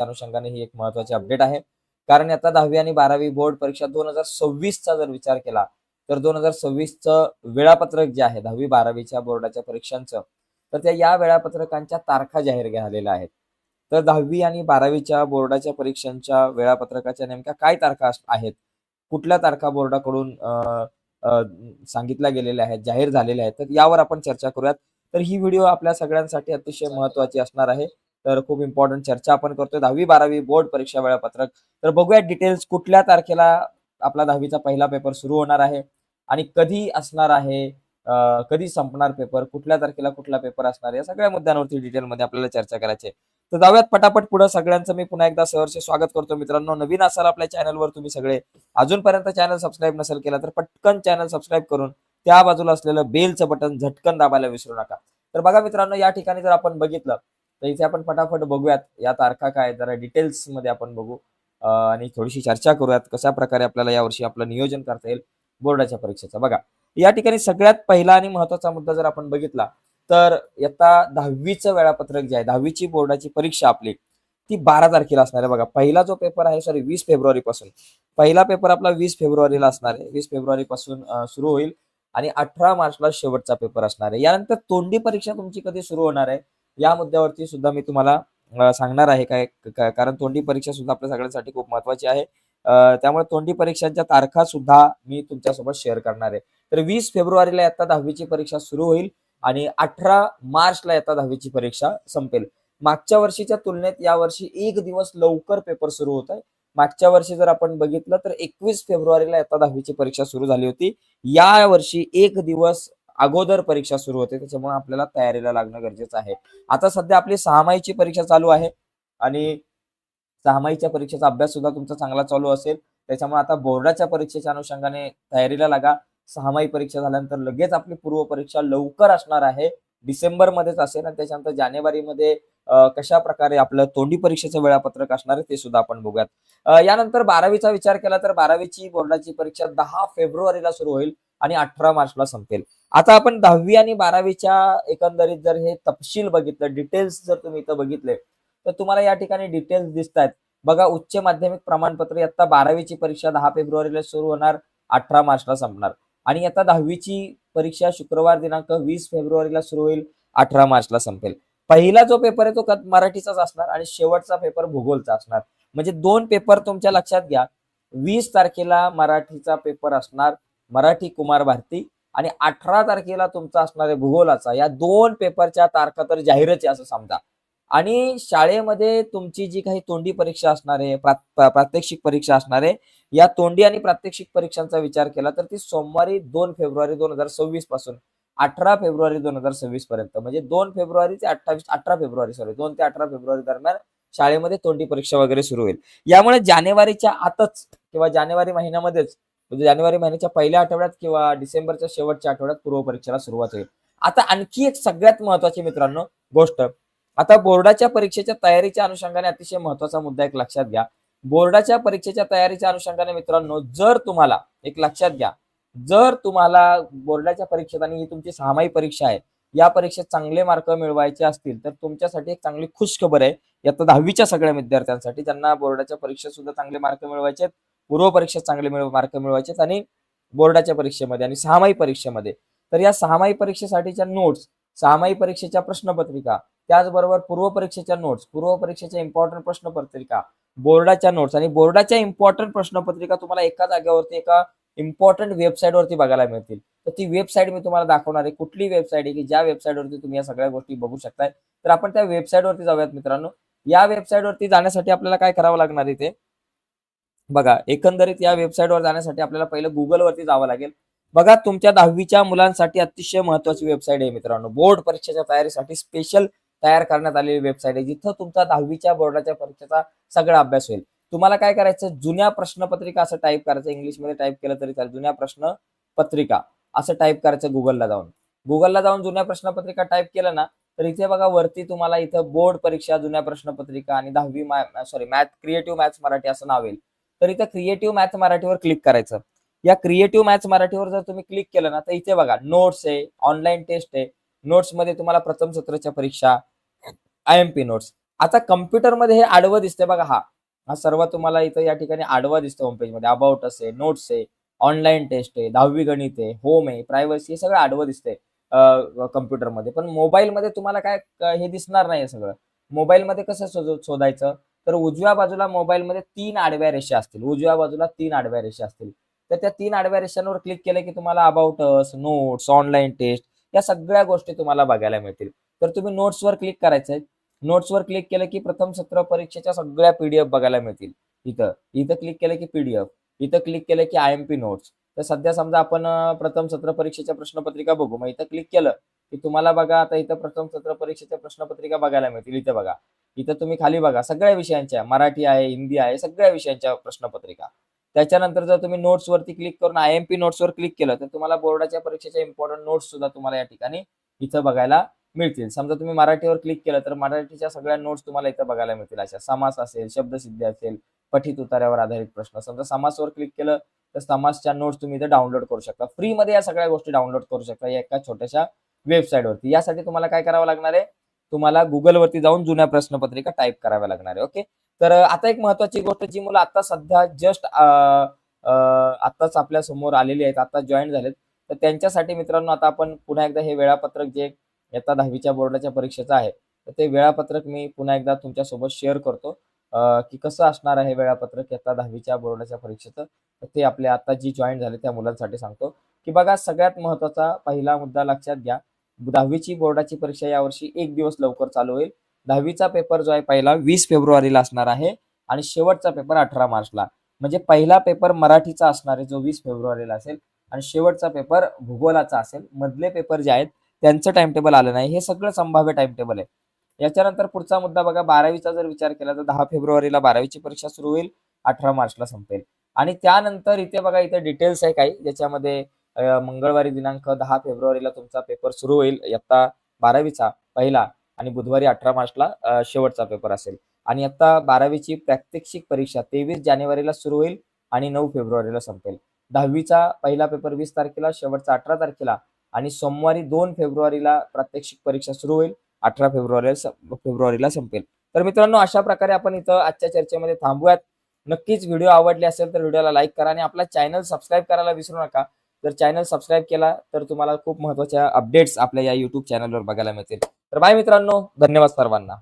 त्या अनुषंगाने ही एक महत्वाची अपडेट आहे. कारण आता दहावी आणि बारावी बोर्ड परीक्षा दोन हजार सव्वीसचा जर विचार केला तर दोन हजार सव्वीसचं वेळापत्रक जे आहे दहावी बारावीच्या बोर्डाच्या परीक्षांचं तर त्या या वेळापत्रकांच्या तारखा जाहीर झालेल्या आहेत. तर दहावी आणि बारावीच्या बोर्डाच्या परीक्षांच्या वेळापत्रकाच्या नेमक्या काय तारखा आहेत? कुठल्या तारखा बोर्डाकडून सांगितल्या गेलेल्या आहेत जाहीर झालेल्या आहेत? तर यावर आपण चर्चा करूयात. तर ही व्हिडिओ आपल्या सगळ्यांसाठी अतिशय महत्वाची असणार आहे. तर खूप इम्पॉर्टंट चर्चा आपण करतोय. दहावी बारावी बोर्ड परीक्षा वेळापत्रक. तर बघूयात डिटेल्स कुठल्या तारखेला आपला दहावीचा पहिला पेपर सुरू होणार आहे आणि कधी असणार आहे कधी संपणार पेपर कुठल्या तारखेला कुठला पेपर असणार या सगळ्या मुद्द्यांवरती डिटेलमध्ये आपल्याला चर्चा करायची आहे. तर जाऊयात पटापट पुढे. सगळ्यांचं मी पुन्हा एकदा सहर्ष स्वागत करतो. मित्रांनो नवीन असाल आपल्या चॅनलवर तुम्ही सगळे अजूनपर्यंत चॅनल सबस्क्राईब नसेल केला तर पटकन चॅनल सबस्क्राईब करून त्या बाजूला असलेलं बेलचं बटन झटकन दाबायला विसरू नका. तर बघा मित्रांनो या ठिकाणी जर आपण बघितलं तर इथे आपण फटाफट बघूयात या तारखा काय जरा डिटेल्समध्ये आपण बघू. आणि थोडीशी चर्चा करूयात कशा प्रकारे आपल्याला यावर्षी आपलं नियोजन करता येईल बोर्डाच्या परीक्षेचं. बघा या ठिकाणी सगळ्यात पहिला आणि महत्त्वाचा मुद्दा जर आपण बघितला तर आता दहावीचं वेळापत्रक जे आहे दहावीची बोर्डाची परीक्षा आपली ती बारा तारखेला असणार आहे. बघा पहिला जो पेपर आहे सॉरी वीस फेब्रुवारी पासून पहिला पेपर आपला वीस फेब्रुवारीला असणार आहे. वीस फेब्रुवारी पासून सुरू होईल. आणि अठरा मार्चला शेवटचा पेपर असणार आहे. यानंतर तोंडी परीक्षा तुमची कधी सुरू होणार आहे? या मुद्द्यावरती सुद्धा मी तुम्हाला सांगणार आहे काय काय- कारण तोंडी परीक्षा सुद्धा आपल्या सगळ्यांसाठी खूप महत्वाची आहे. त्यामुळे तोंडी परीक्षांच्या तारखा सुद्धा मी तुमच्यासोबत शेअर करणार आहे. तर वीस फेब्रुवारीला आता दहावीची परीक्षा सुरू होईल आणि अठरा मार्चला आता दहावीची परीक्षा संपेल. मागच्या वर्षीच्या तुलनेत यावर्षी एक दिवस लवकर पेपर सुरू होत आहे मागच्या वर्षी जर आपण बघितलं तर एकवीस फेब्रुवारीला आता दहावीची परीक्षा सुरू झाली होती. या वर्षी एक दिवस अगोदर परीक्षा सुरू होते त्याच्यामुळे आपल्याला तयारीला लागणं गरजेचं आहे. आता सध्या आपली सहामाहीची परीक्षा चालू आहे आणि सहामाहीच्या परीक्षेचा अभ्यास सुद्धा तुमचा चांगला चालू असेल. त्याच्यामुळे आता बोर्डाच्या परीक्षेच्या अनुषंगाने तयारीला लागा. सहामाही परीक्षा झाल्यानंतर लगेच आपली पूर्व परीक्षा लवकर असणार आहे. डिसेंबर मध्येच असेल आणि त्याच्यानंतर जानेवारीमध्ये कशा प्रकारे आपलं तोंडी परीक्षेचं वेळापत्रक असणार आहे ते सुद्धा आपण बघूयात. यानंतर बारावीचा विचार केला तर बारावीची बोर्डाची परीक्षा दहा फेब्रुवारीला सुरू होईल आणि अठरा मार्चला संपेल. आता आपण दहावी आणि बारावीच्या एकंदरीत जर हे तपशील बघितलं डिटेल्स जर तुम्ही इथं बघितले तर तुम्हाला या ठिकाणी डिटेल्स दिसत आहेत बघा उच्च माध्यमिक प्रमाणपत्र आता बारावीची परीक्षा दहा फेब्रुवारीला सुरू होणार अठरा मार्चला संपणार. आणि आता दहावीची परीक्षा शुक्रवार दिनांक वीस फेब्रुवारीला सुरू होईल अठरा मार्चला संपेल. पहिला जो पेपर आहे तो मराठीचाच असणार आणि शेवटचा पेपर भूगोलचा असणार. म्हणजे दोन पेपर तुमच्या लक्षात घ्या. वीस तारखेला मराठीचा पेपर असणार मराठी कुमार भारती आणि अठरा तारखेला तुमचा असणार आहे भूगोलाचा या दोन पेपरच्या तारखा तर जाहीरच आहे असं समजा. आणि शाळेमध्ये तुमची जी काही तोंडी परीक्षा असणार आहे प्रा- प्रात्यक्षिक परीक्षा असणार आहे या तोंडी आणि प्रात्यक्षिक परीक्षांचा विचार केला तर ती सोमवारी दोन फेब्रुवारी दोन हजार सव्वीसपासून अठरा फेब्रुवारी दोन हजार सव्वीस पर्यंत म्हणजे दोन फेब्रुवारी ते अठ्ठावीस अठरा फेब्रुवारी सॉरी दोन ते अठरा फेब्रुवारी दरम्यान शाळेमध्ये तोंडी परीक्षा वगैरे सुरू होईल. यामुळे जानेवारीच्या आतच किंवा जानेवारी महिन्यामध्येच म्हणजे जानेवारी महिन्याच्या पहिल्या आठवड्यात किंवा डिसेंबरच्या शेवटच्या आठवड्यात पूर्व परीक्षेला सुरुवात होईल. आता आणखी एक सगळ्यात महत्वाची मित्रांनो गोष्ट. आता बोर्डाच्या परीक्षेच्या तयारीच्या अनुषंगाने अतिशय महत्त्वाचा मुद्दा एक लक्षात घ्या. बोर्डाच्या परीक्षेच्या तयारीच्या अनुषंगाने मित्रांनो जर तुम्हाला एक लक्षात घ्या जर तुम्हाला बोर्डाच्या परीक्षेत आणि ही तुमची सहामाही परीक्षा आहे या परीक्षेत चांगले मार्क मिळवायचे असतील तर तुमच्यासाठी एक चांगली खुश खबर आहे. आता दहावीच्या सगळ्या विद्यार्थ्यांसाठी ज्यांना बोर्डाच्या परीक्षेत सुद्धा चांगले मार्क मिळवायचे आहेत पूर्व परीक्षेत चांगले मार्क मिळवायचे आणि बोर्डाच्या परीक्षेमध्ये आणि सहामाही परीक्षेमध्ये. तर या सहामाही परीक्षेसाठीच्या नोट्स सहामाही परीक्षेच्या प्रश्नपत्रिका त्याचबरोबर पूर्व परीक्षेच्या नोट्स पूर्व परीक्षेच्या इम्पॉर्टंट प्रश्नपत्रिका बोर्डाच्या नोट्स आणि बोर्डाच्या इम्पॉर्टंट प्रश्नपत्रिका तुम्हाला एका जागेवरती एका इम्पॉर्टंट वेबसाईटवरती बघायला मिळतील. तर ती वेबसाईट मी तुम्हाला दाखवणार आहे. कुठली वेबसाईट आहे की ज्या वेबसाईटवरती तुम्ही या सगळ्या गोष्टी बघू शकताय. तर आपण त्या वेबसाईटवरती जाऊयात मित्रांनो. या वेबसाईटवरती जाण्यासाठी आपल्याला काय करावं लागणार इथे? बघा एकंदरीत या वेबसाईटवर जाण्यासाठी आपल्याला पहिलं गुगलवरती जावं लागेल. बघा तुमच्या दहावीच्या मुलांसाठी अतिशय महत्वाची वेबसाईट आहे मित्रांनो. बोर्ड परीक्षेच्या तयारीसाठी स्पेशल तयार करण्यात आलेली वेबसाईट आहे जिथं तुमचा दहावीच्या बोर्डाच्या परीक्षेचा सगळा अभ्यास होईल. तुम्हाला काय करायचं जुन्या प्रश्नपत्रिका असं टाईप करायचं इंग्लिशमध्ये टाईप केलं तरी चालेल. जुन्या प्रश्न पत्रिका असं टाईप करायचं गुगलला जाऊन. गुगलला जाऊन जुन्या प्रश्नपत्रिका टाईप केलं ना तर इथे बघा वरती तुम्हाला इथं बोर्ड परीक्षा जुन्या प्रश्नपत्रिका आणि दहावी sorry math creative maths Marathi असं नाव येईल. तर इथं क्रिएटिव्ह मॅथ मराठीवर क्लिक करायचं. या क्रिएटिव्ह मॅथ्स मराठीवर जर तुम्ही क्लिक केलं ना तर इथे बघा नोट्स आहे ऑनलाईन टेस्ट आहे. नोट्समध्ये तुम्हाला प्रथम सत्राच्या परीक्षा आय एम पी नोट्स आता कम्प्युटरमध्ये हे आडवं दिसतंय बघा हा. हा सर्व तुम्हाला इथं या ठिकाणी आडवा दिसतो होमपेजमध्ये. अबाउट असे नोट्स आहे ऑनलाईन टेस्ट आहे दहावी गणित आहे होम आहे प्रायव्हसी हे सगळं आडवं दिसतंय कम्प्युटरमध्ये पण मोबाईलमध्ये तुम्हाला काय हे दिसणार नाही सगळं. मोबाईलमध्ये कसं शोधायचं? तर उजव्या बाजूला मोबाईलमध्ये तीन आडव्या रेषा असतील. उजव्या बाजूला तीन आडव्या रेषा असतील. तर त्या तीन आडव्या रेषांवर क्लिक केलं की तुम्हाला अबाउटस नोट्स ऑनलाईन टेस्ट या सगळ्या गोष्टी तुम्हाला बघायला मिळतील. तर तुम्ही नोट्सवर क्लिक करायचं आहे नोट्सवर क्लिक केलं की प्रथम सत्र परीक्षेच्या सगळ्या पीडीएफ बघायला मिळतील. इथं. इथं क्लिक केलं की पीडीएफ इथं क्लिक केलं की आय एम पी नोट्स तर सध्या समजा आपण प्रथम सत्र परीक्षेच्या प्रश्नपत्रिका बघू. मग इथं क्लिक केलं की तुम्हाला बघा आता इथं प्रथम सत्र परीक्षेच्या प्रश्नपत्रिका बघायला मिळतील. इथं बघा. इथं तुम्ही खाली बघा सगळ्या विषयांच्या मराठी आहे हिंदी आहे सगळ्या विषयांच्या प्रश्नपत्रिका. त्याच्यानंतर जर तुम्ही नोट्स वरती क्लिक करून आय एम पी नोट्सवर क्लिक केलं तर तुम्हाला बोर्डाच्या परीक्षेच्या इम्पॉर्टंट नोट्स सुद्धा तुम्हाला या ठिकाणी इथं बघायला मिळतील. समजा तुम्ही मराठीवर क्लिक केलं तर मराठीच्या सगळ्या नोट्स तुम्हाला इथं बघायला मिळतील. अशा समास असेल शब्दसिद्धी असेल पठित उतार्यावर आधारित प्रश्न. समजा समासवर क्लिक केलं तर समासच्या नोट्स तुम्ही इथे डाउनलोड करू शकता. फ्रीमध्ये या सगळ्या गोष्टी डाउनलोड करू शकता या एका छोट्याशा वेबसाईटवरती यासाठी तुम्हाला काय करावं लागणार आहे? तुम्हाला गुगलवरती जाऊन जुन्या प्रश्नपत्रिका टाईप कराव्या लागणार आहे ओके तर आता एक महत्वाची गोष्ट जी मुलं आता सध्या जस्ट आत्ताच आपल्यासमोर आलेली आहेत आता जॉईन झालेत तर त्यांच्यासाठी मित्रांनो आता आपण पुन्हा एकदा हे वेळापत्रक जे येतात दहावीच्या बोर्डाच्या परीक्षेचं आहे तर ते वेळापत्रक मी पुन्हा एकदा तुमच्यासोबत शेअर करतो. की कसं असणार आहे वेळापत्रक येतात दहावीच्या बोर्डाच्या परीक्षेचं? तर ते आपल्या आता जी जॉईन झाले त्या मुलांसाठी सांगतो. की बघा सगळ्यात महत्त्वाचा पहिला मुद्दा लक्षात घ्या दहावीची बोर्डाची परीक्षा यावर्षी एक दिवस लवकर चालू होईल. दहावीचा पेपर जो आहे पहिला वीस फेब्रुवारीला असणार आहे आणि शेवटचा पेपर अठरा मार्चला. म्हणजे पहिला पेपर मराठीचा असणार आहे जो वीस फेब्रुवारीला असेल. आणि शेवटचा पेपर भूगोलाचा असेल. मधले पेपर जे आहेत त्यांचं टाइम टेबल आलं नाही. हे सगळं संभाव्य टाइम टेबल आहे. याच्यानंतर पुढचा मुद्दा बघा. बारावीचा जर विचार केला तर दहा फेब्रुवारीला बारावीची परीक्षा सुरू होईल. अठरा मार्चला संपेल. आणि त्यानंतर इथे बघा इथे डिटेल्स आहे काही. ज्याच्यामध्ये मंगळवारी दिनांक दहा फेब्रुवारीला तुमचा पेपर सुरू होईल. इयत्ता बारावीचा पहिला आणि बुधवारी अठरा मार्चला शेवटचा पेपर असेल. आणि आता बारावीची प्रात्यक्षिक परीक्षा तेवीस जानेवारीला सुरू होईल आणि नऊ फेब्रुवारीला संपेल. दहावीचा पहिला पेपर वीस तारखेला शेवटचा अठरा तारखेला आणि सोमवारी दोन फेब्रुवारीला प्रात्यक्षिक परीक्षा सुरू होईल. अठरा फेब्रुवारीला फेब्रुवारीला संपेल. तर मित्रांनो अशा प्रकारे आपण इथं आजच्या चर्चेमध्ये थांबूयात. नक्कीच व्हिडिओ आवडले असेल तर व्हिडिओला लाईक करा आणि आपला चॅनल सबस्क्राईब करायला विसरू नका. जर चॅनल सबस्क्राईब केला तर तुम्हाला खूप महत्त्वाच्या अपडेट्स आपल्या या युट्यूब चॅनलवर बघायला मिळतील. तर बाय मित्रांनो धन्यवाद सर्वांना.